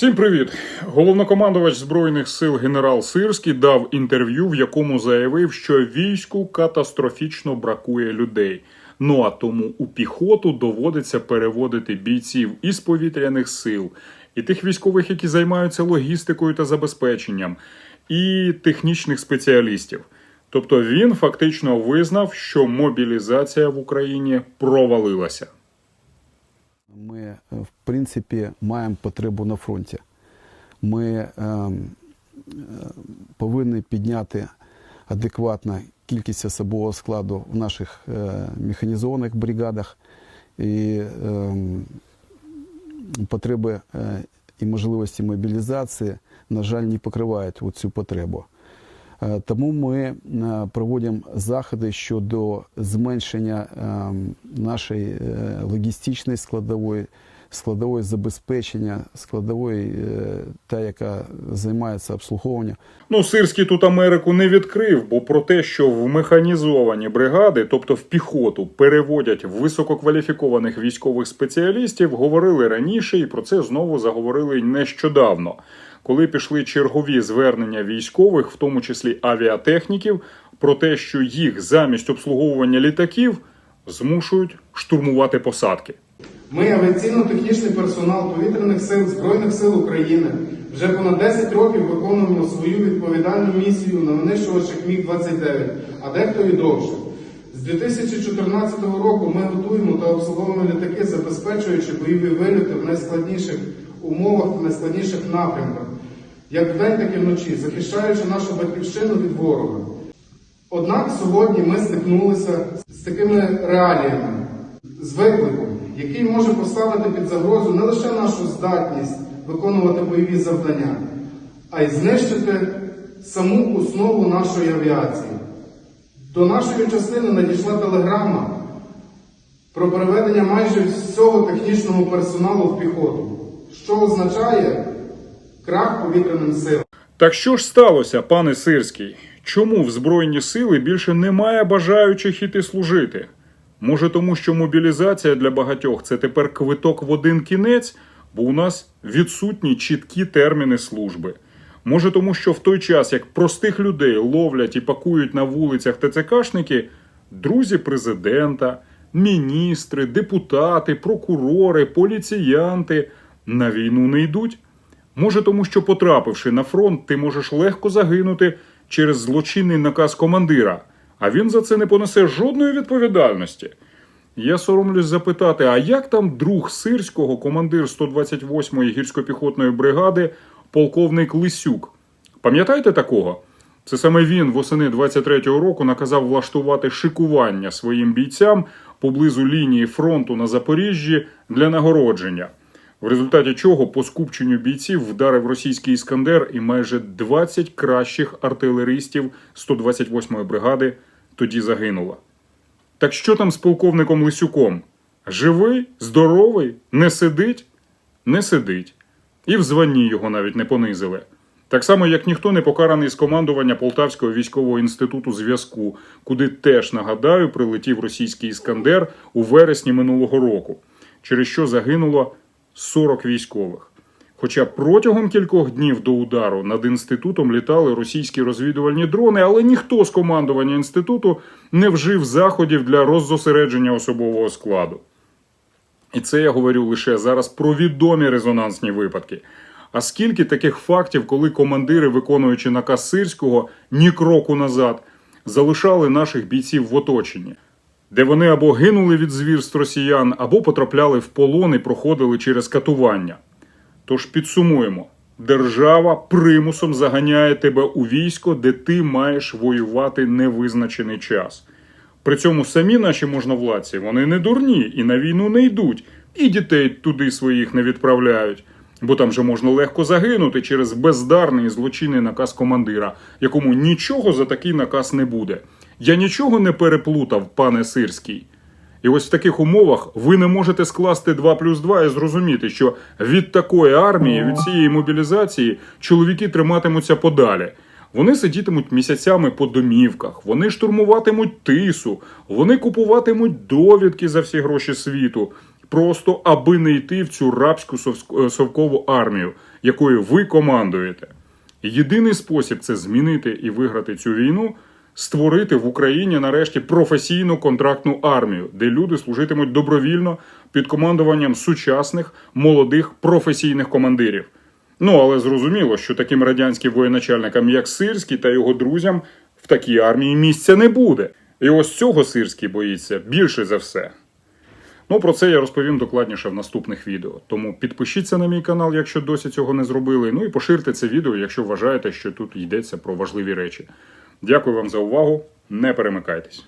Всім привіт! Головнокомандувач збройних сил генерал Сирський дав інтерв'ю, в якому заявив, що війську катастрофічно бракує людей. Ну а тому у піхоту доводиться переводити бійців із повітряних сил, і тих військових, які займаються логістикою та забезпеченням, і технічних спеціалістів. Тобто він фактично визнав, що мобілізація в Україні провалилася. Ми, е, в принципі, маємо потребу на фронті. Ми ем, е, повинні підняти адекватно кількість особового складу в наших е, механізованих бригадах. І ем, потреби е, і можливості мобілізації, на жаль, не покривають цю потребу. Е, Тому ми е, проводимо заходи щодо зменшення ем, нашої е, логістичної складової, складової забезпечення, складової, е, та, яка займається обслуговуванням. Ну, Сирський тут Америку не відкрив, бо про те, що в механізовані бригади, тобто в піхоту, переводять висококваліфікованих військових спеціалістів, говорили раніше, і про це знову заговорили нещодавно, коли пішли чергові звернення військових, в тому числі авіатехніків, про те, що їх замість обслуговування літаків змушують штурмувати посадки. Ми, авіаційно-технічний персонал повітряних сил Збройних сил України, вже понад 10 років виконуємо свою відповідальну місію на винищувачах Міг-29, а дехто і довше. З 2014 року ми готуємо та обслуговуємо літаки, забезпечуючи бойові вильоти в найскладніших умовах та найскладніших напрямках, як вдень, так і вночі, захищаючи нашу батьківщину від ворога. Однак сьогодні ми стикнулися з такими реаліями, з викликом, який може поставити під загрозу не лише нашу здатність виконувати бойові завдання, а й знищити саму основу нашої авіації. До нашої частини надійшла телеграма про переведення майже всього технічного персоналу в піхоту, що означає крах повітряним силам. Так що ж сталося, пане Сирський? Чому в Збройні сили більше немає бажаючих іти служити? Може, тому що мобілізація для багатьох це тепер квиток в один кінець, бо у нас відсутні чіткі терміни служби. Може, тому що в той час, як простих людей ловлять і пакують на вулицях ТЦКшники, друзі президента, міністри, депутати, прокурори, поліціянти на війну не йдуть. Може, тому що, потрапивши на фронт, ти можеш легко загинути через злочинний наказ командира, а він за це не понесе жодної відповідальності. Я соромлюсь запитати, а як там друг Сирського, командир 128-ї гірсько-піхотної бригади, полковник Лисюк? Пам'ятаєте такого? Це саме він восени 23-го року наказав влаштувати шикування своїм бійцям поблизу лінії фронту на Запоріжжі для нагородження в результаті чого по скупченню бійців вдарив російський іскандер і майже 20 кращих артилеристів 128-ї бригади тоді загинуло. Так що там з полковником Лисюком? Живий, здоровий, не сидить? Не сидить. І в званні його навіть не понизили. Так само, як ніхто не покараний з командування Полтавського військового інституту зв'язку, куди теж нагадаю, прилетів російський іскандер у вересні минулого року, через що загинуло 40 військових. Хоча протягом кількох днів до удару над інститутом літали російські розвідувальні дрони, але ніхто з командування інституту не вжив заходів для роззосередження особового складу. І це я говорю лише зараз про відомі резонансні випадки. А скільки таких фактів, коли командири, виконуючи наказ Сирського, ні кроку назад, залишали наших бійців в оточенні, де вони або гинули від звірств росіян, або потрапляли в полон і проходили через катування. Тож підсумуємо: держава примусом заганяє тебе у військо, де ти маєш воювати невизначений час. При цьому самі наші можновладці вони не дурні і на війну не йдуть, і дітей туди своїх не відправляють. Бо там же можна легко загинути через бездарний злочинний наказ командира, якому нічого за такий наказ не буде. Я нічого не переплутав, пане Сирський. І ось в таких умовах ви не можете скласти 2 плюс 2 і зрозуміти, що від такої армії, від цієї мобілізації чоловіки триматимуться подалі. Вони сидітимуть місяцями по домівках, вони штурмуватимуть тису, вони купуватимуть довідки за всі гроші світу, просто аби не йти в цю рабську е, совкову армію, якою ви командуєте. Єдиний спосіб це змінити і виграти цю війну створити в Україні нарешті професійну контрактну армію, де люди служитимуть добровільно під командуванням сучасних молодих професійних командирів. Ну але зрозуміло, що таким радянським воєначальникам, як Сирський та його друзям, в такій армії місця не буде. І ось цього Сирський боїться більше за все. Ну, про це я розповім докладніше в наступних відео. Тому підпишіться на мій канал, якщо досі цього не зробили. Ну і поширте це відео, якщо вважаєте, що тут йдеться про важливі речі. Дякую вам за увагу. Не перемикайтесь.